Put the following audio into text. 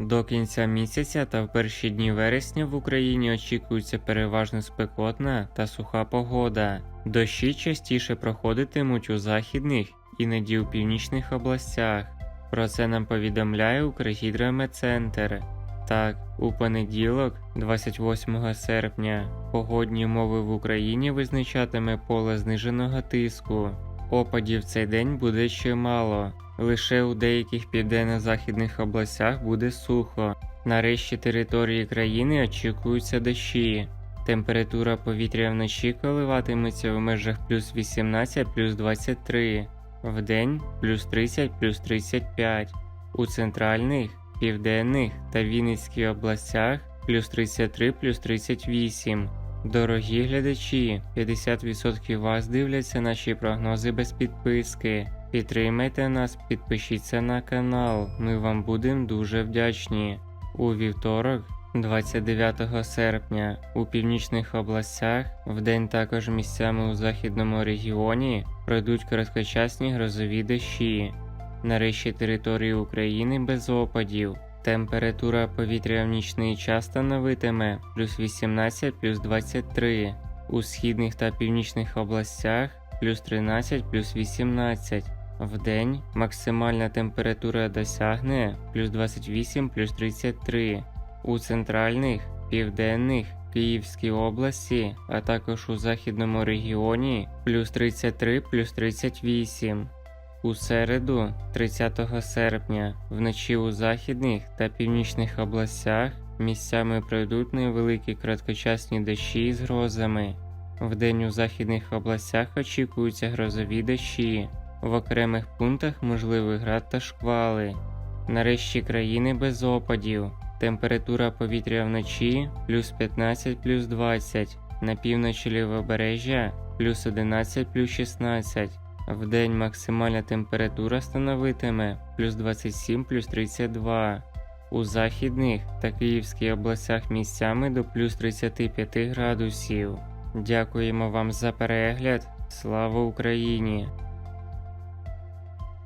До кінця місяця та в перші дні вересня в Україні очікується переважно спекотна та суха погода. Дощі частіше проходитимуть у західних, іноді у північних областях. Про це нам повідомляє Укргідрометцентр. Так, у понеділок, 28 серпня, погодні умови в Україні визначатиме поле зниженого тиску. Опадів цей день буде чимало. Лише у деяких південно-західних областях буде сухо. На решті території країни очікуються дощі. Температура повітря вночі коливатиметься в межах плюс 18 плюс 23, вдень плюс 30 плюс 35. У центральних, південних та Вінницькій областях плюс 33 плюс 38. Дорогі глядачі, 50% вас дивляться наші прогнози без підписки. Підтримайте нас, підпишіться на канал, ми вам будемо дуже вдячні. У вівторок, 29 серпня, у північних областях, вдень також місцями у західному регіоні пройдуть короткочасні грозові дощі. Нарешті території України без опадів. Температура повітря в нічний час становитиме плюс 18 плюс 23, у східних та північних областях плюс 13 плюс 18. Вдень максимальна температура досягне плюс 28 плюс 33. У центральних, південних, Київській області, а також у західному регіоні плюс 33 плюс 38. У середу, 30 серпня, вночі у західних та північних областях місцями пройдуть невеликі короткочасні дощі з грозами. Вдень у західних областях очікуються грозові дощі. В окремих пунктах можливий град та шквали. Нарешті країни без опадів. Температура повітря вночі плюс 15 плюс 20, на півночі лівобережжя плюс 11 плюс 16. Вдень максимальна температура становитиме плюс 27 плюс 32. У західних та Київській областях місцями до плюс 35 градусів. Дякуємо вам за перегляд. Слава Україні!